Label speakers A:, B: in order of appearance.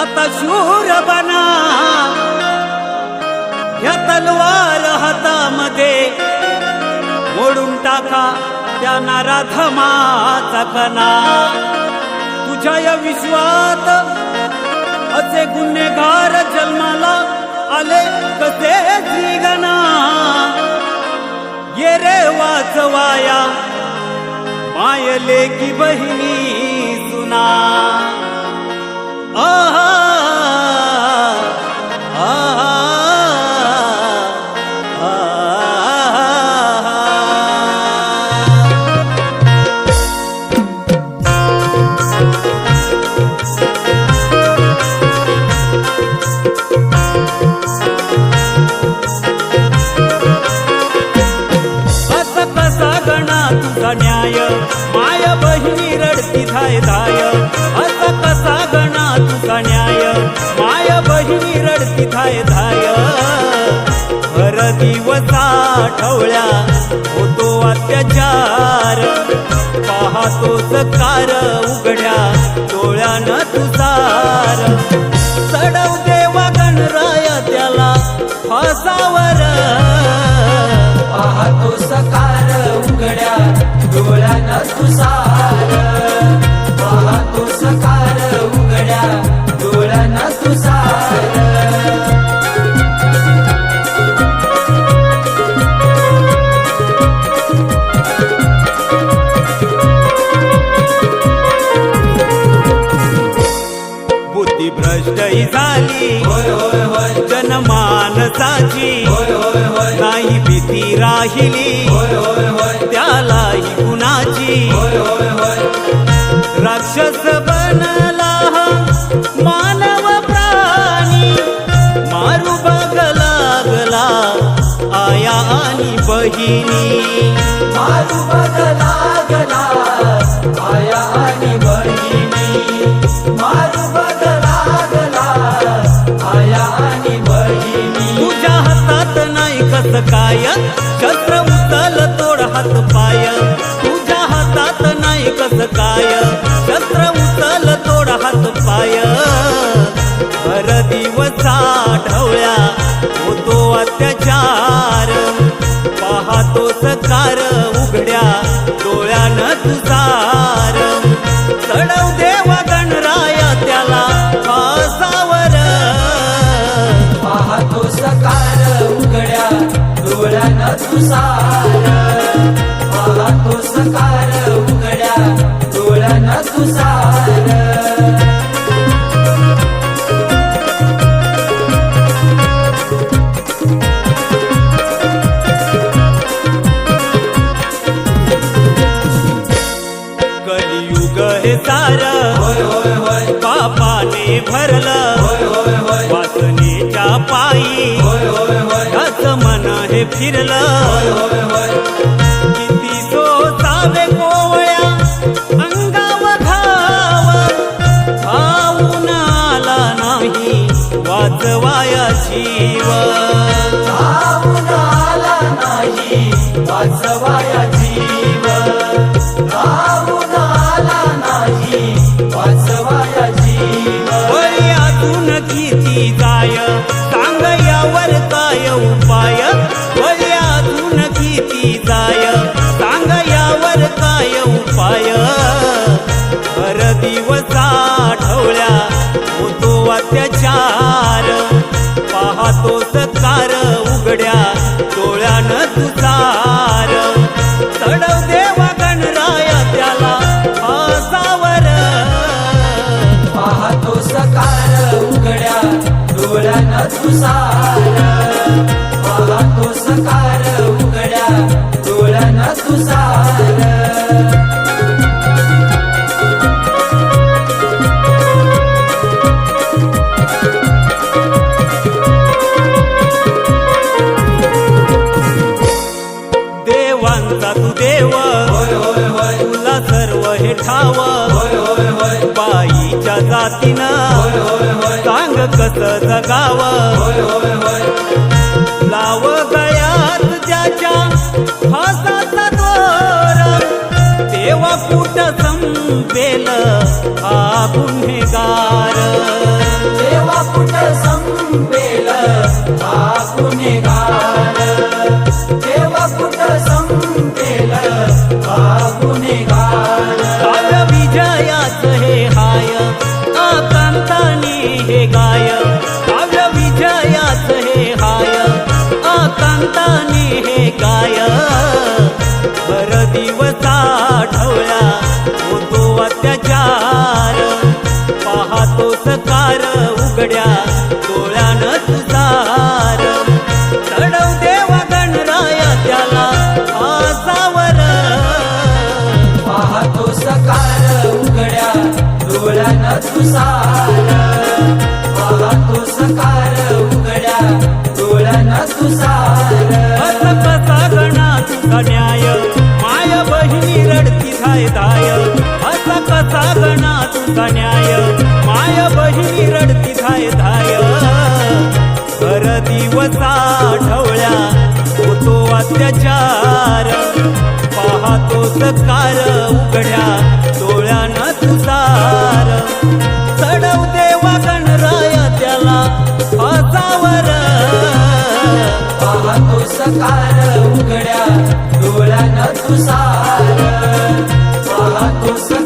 A: आता शूर बना। ह्या तलवार हातामध्ये मोडून टाका त्या नाराधमाचा कणा। तुझ्या या विश्वात असे गुन्हेगार जन्माला आले कसे श्रीगणा ये रे वाचवाया मायले की बहिणी। सुना न्याय. माय बहिणी रडती धाय बहिणी थाय धाय. धाय हर दिवसा ठवळ्या होतो अत्याचार. पाहतो सकार उघड्या डोळ्यानं तुझार. भ्रष्ट झाली? जनमानसाची. नाही भीती राहिली. त्यालाही
B: कुणाची?
A: राक्षस बनला मानव प्राणी. मारू बघ लागला आया आणि बहिणी.
B: मारू बघ लागला
A: काय? शस्त्र उचल तोड हात पाय? तुझ्या हातात नाही कस काय? शस्त्र उचल तोड हात पाय? हर दिवसा ढवळ्या होतो अत्याचार पाहतो सकार उघड्या. पापाने भरलं. वासनेच्या पायी
B: होय
A: मन हे फिरलं.
B: होय होय
A: किती सोसावे कोवळ्या अंगाव धाव खाऊन आला नाही वाचवाया जीव.
B: वाचवाया जीव. तुसार पाहतो सकार उघड्या डोळ्यानं तुसार
A: देवांचा तू देव
B: होय होय होय
A: तुला सर्व हे ठाव बाईच्या जातीनं कस जगाव लाव दयात ज्याच्या फासाचा दोर तेव्हा कुठ संपेल हा गुन्हेगार. डोळ्यानं
B: तुसार पाहतो सकार उघड्या तुसार
A: कसा गणा तुझा न्याय माय बहिणी रडती धाय धाय अस कसा गणा तुझा न्याय माय बहिणी रडती धाय धाय घर दिवसा ढवळ्या होतो अत्याचार पाहतो सकार उघड्या.
B: तो सकार उघड्या डोळ्यानं तुसार पाहतो सकार